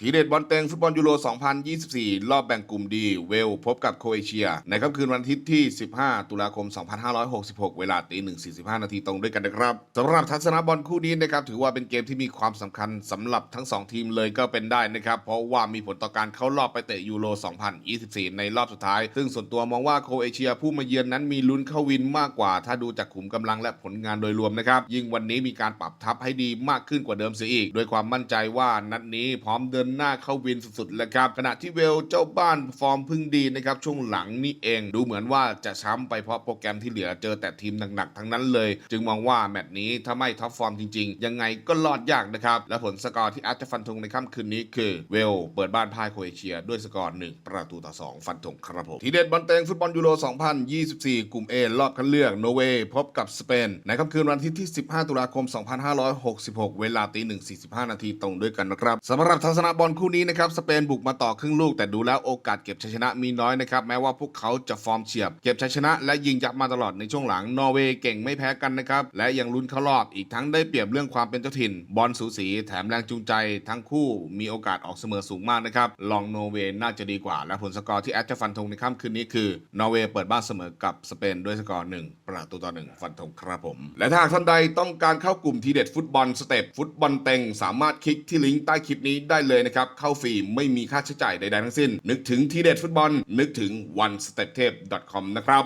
ทีเด็ดบอลเต็งฟุตบอลยูโร 2024 รอบแบ่งกลุ่มดี เวลพบกับโคเอเชีย ในค่ำคืนวันอาทิตย์ที่ 15 ตุลาคม 2566 เวลาตี1.45 นาทีตรงด้วยกันนะครับสำหรับทัศนบอลคู่นี้นะครับถือว่าเป็นเกมที่มีความสำคัญสำหรับทั้ง 2 ทีมเลยก็เป็นได้นะครับ เพราะว่ามีผลต่อการเข้ารอบไปเตะยูโร 2024 ในรอบสุดท้าย ซึ่งส่วนตัวมองว่าโคเอเชียผู้มาเยือนนั้นมีลุ้นเข้าวินมากกว่า ถ้าดูจากขุมกำลังและผลงานโดยรวมนะครับยิ่งวันนี้มีการปรับทัพให้ดีมากขึ้นกว่าเดิมเสียอีกโดยความมั่นใจว่านัดนี้พร้อมเดินหน้าเข้าวินสุดๆแล้วครับขณะที่เวลเจ้าบ้านฟอร์มพึ่งดีนะครับช่วงหลังนี่เองดูเหมือนว่าจะช้ำไปเพราะโปรแกรมที่เหลือเจอแต่ทีมหนักๆทั้งนั้นเลย จึงมองว่าแมตช์นี้ถ้าไม่ท็อปฟอร์มจริงๆ ยังไงก็รอดยากนะครับ และผลสกอร์ที่อาจจะฟันธงในค่ำคืนนี้คือเวลเปิดบ้านพ่ายโครเอเชีย ด้วยสกอร์ 1 ประตูต่อ 2 ฟันธงครับผมทีเด็ดบอลเตงฟุตบอลยูโร 2024 กลุ่ม A รอบคัดเลือกโนเวย์พบกับสเปนในค่ำคืนวันอาทิตย์ที่ 15 ตุลาคม 2566 เวลาตี1.45 นาทีตรงด้วยกันนะครับสำหรับทัศนบอลคู่นี้นะครับสเปนบุกมาต่อครึ่งลูก แต่ดูแล้วโอกาสเก็บชัยชนะมีน้อยนะครับแม้ว่าพวกเขาจะฟอร์มเฉียบ เก็บชัยชนะและยิงยับมาตลอดในช่วงหลังนอร์เวย์เก่งไม่แพ้กันนะครับและยังลุ้นเข้ารอบอีกทั้งได้เปรียบเรื่องความเป็นเจ้าถิ่น บอลสูสีแถมแรงจูงใจ ทั้งคู่มีโอกาสออกเสมอสูงมากนะครับลองนอร์เวย์น่าจะดีกว่า และผลสกอร์ที่แอดจะฟันธงในค่ำคืนนี้คือนอร์เวย์เปิดบ้านเสมอกับสเปนด้วยสกอร์หนึ่งประตูต่อหนึ่งฟันธงครับผม และถ้าท่านใดต้องการเข้ากลุ่มทีเด็ดฟุตบอลสเต็ปฟุตบอลเต็งสามารถคลิกที่ลิงก์ใต้คลิปนี้ได้เลยนะครับ เข้าฟรีไม่มีค่าใช้จ่ายใดๆทั้งสิ้น นึกถึงทีเด็ดฟุตบอล นึกถึง one step tape com นะครับ